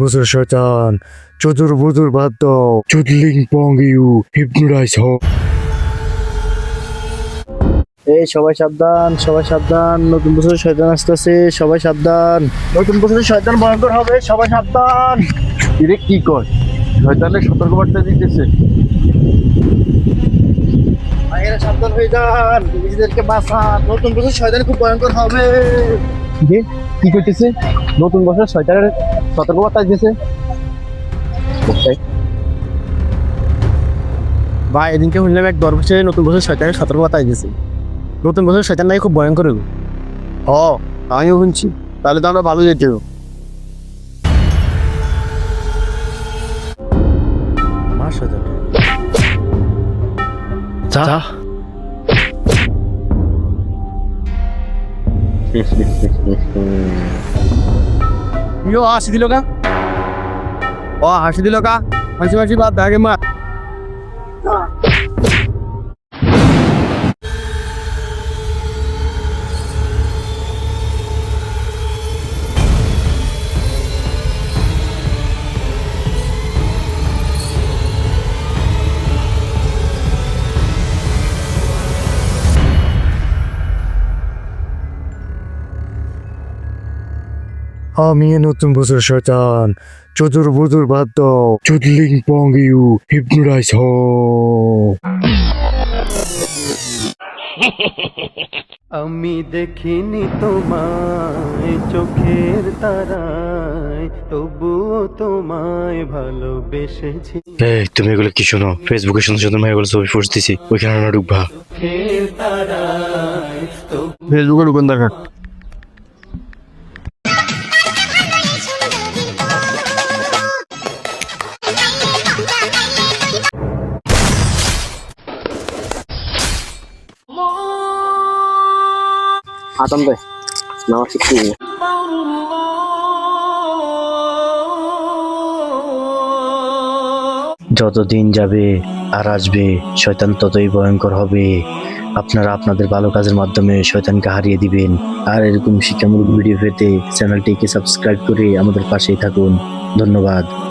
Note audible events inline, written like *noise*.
বুজুর শয়তান চতুর বুজুর বাদ দাও চুদলিং পং ইউ হিপনোটাইজ হ। এই সবাই সাবধান সবাই সাবধান নতুন বছর শয়তান আসতেছে সবাই সাবধান। নতুন বছরে শয়তান ভয়ঙ্কর হবে সবাই সাবধান। এটা কি কয়? শয়তানের সতর্কবার্তা দিতেছে। ভাইয়েরা সাবধান হয়ে যান নিজেদেরকে বাঁচান। নতুন বছর শয়তান খুব ভয়ঙ্কর হবে। যে কি করতেছে নতুন বছর শয়তানের সতর্কবার্তা দিতেছে ভাই এদিনকে শুনলাম এক দরবেশে নতুন বছর শয়তানের সতর্কতা দিয়েছে। নতুন বছর শয়তান নাকি খুব ভয়ঙ্কর হবে হ আমিও শুনছি। তাহলে তো আমরা ভালো যেতে হবে মা *laughs* यो आशी दिलो का? ओ आशी दिलो का? हँसी हँसी बात आगे मार আমি নতুন বছর শয়তান। চতুর বুদুর বাদ দাও। চুদলিং পং ইউ হিপনোটাইজ হ আমি দেখিনি তোমায় চোখের তারায় তবুও তোমায় ভালোবেসেছি। এই তুমি এগুলো কি শোনো? ফেসবুকে সুন্দর সুন্দর মেয়েগুলো ছবি পোস্ট দিছি। ওইখানে না ঢুকবা চোখের তারায় ফেসবুকে ঢুকুন দেখা দে নামাজ শিখছি যত দিন যাবে আর আসবে, শয়তান ততই ভয়ঙ্কর হবে। আপনারা আপনাদের ভালো কাজের মাধ্যমে শয়তানকে হারিয়ে দিবেন। আর এরকম শিক্ষামূলক ভিডিও পেতে চ্যানেলটিকে সাবস্ক্রাইব করে আমাদের পাশেই থাকুন। ধন্যবাদ।